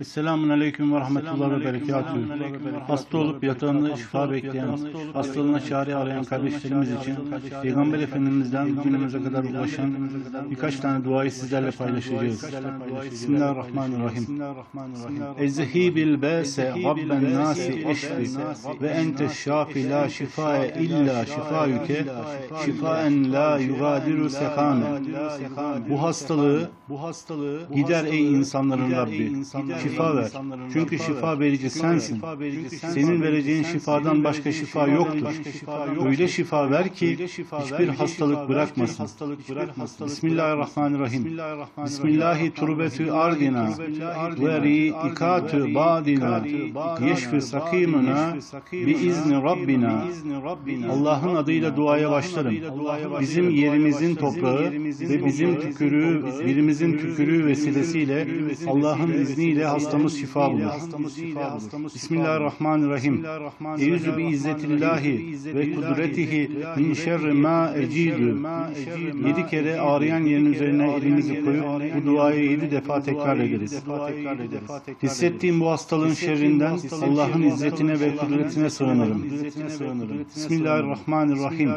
Esselamun Aleyküm ve Rahmetullahi ve Berekatuhu. Hasta olup yatağında şifa bekleyen, hastalığına çare arayan kardeşlerimiz için Peygamber Efendimiz'den günümüze kadar ulaşan birkaç tane duayı sizlerle paylaşacağız. Bismillahirrahmanirrahim. Ezhibil bese Rabben nasi eşfi ve ente şafi la şifae illa şifayüke şifaen la yugadiru sekame. Bu hastalığı gider ey insanların Rabbi. Şifa ver. Çünkü şifa verici sensin. Senin vereceğin şifadan başka şifa yoktur. Öyle şifa ver ki hiçbir hastalık bırakmasın. Bismillahirrahmanirrahim. Bismillahi turbetü ardina ve ri'ikatü badina. yeşfi sakimuna bi izni Rabbina. Allah'ın adıyla duaya başlarım. Bizim yerimizin toprağı ve bizim tükürüğü, birimizin tükürüğü vesilesiyle Allah'ın izniyle hastamız şifa bulur. Bismillahirrahmanirrahim. Eyüzü bi izzetillahi ve kudretihi min şerri ma ecidü. Yedi kere ağrıyan yerin üzerine elimizi koyup bu duayı yedi defa tekrar ederiz. Hissettiğim bu hastalığın şerrinden Allah'ın izzetine ve kudretine sığınırım. Bismillahirrahmanirrahim.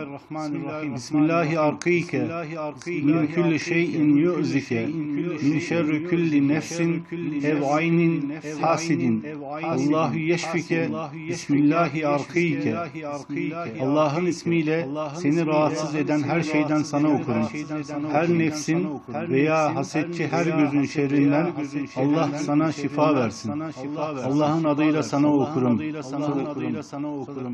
Bismillahi arkike min külli şeyin yu'zike min şerri külli nefsin ev aynin hasidin. Allahu yeşfike Bismillahi arkike. Allah'ın ismiyle seni rahatsız eden her şeyden sana okurum. Her nefsin veya hasetçi her gözün şerrinden Allah sana şifa versin. Allah'ın adıyla sana okurum.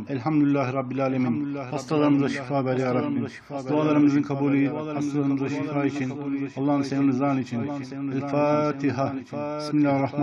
Elhamdülillah Rabbil Alemin. Hastalarımıza şifa ver ya Rabbi. Dualarımızın kabulü, hastalarımıza şifa için, Allah'ın senin rızan için. El Fatiha. Bismillahirrahmanirrahim.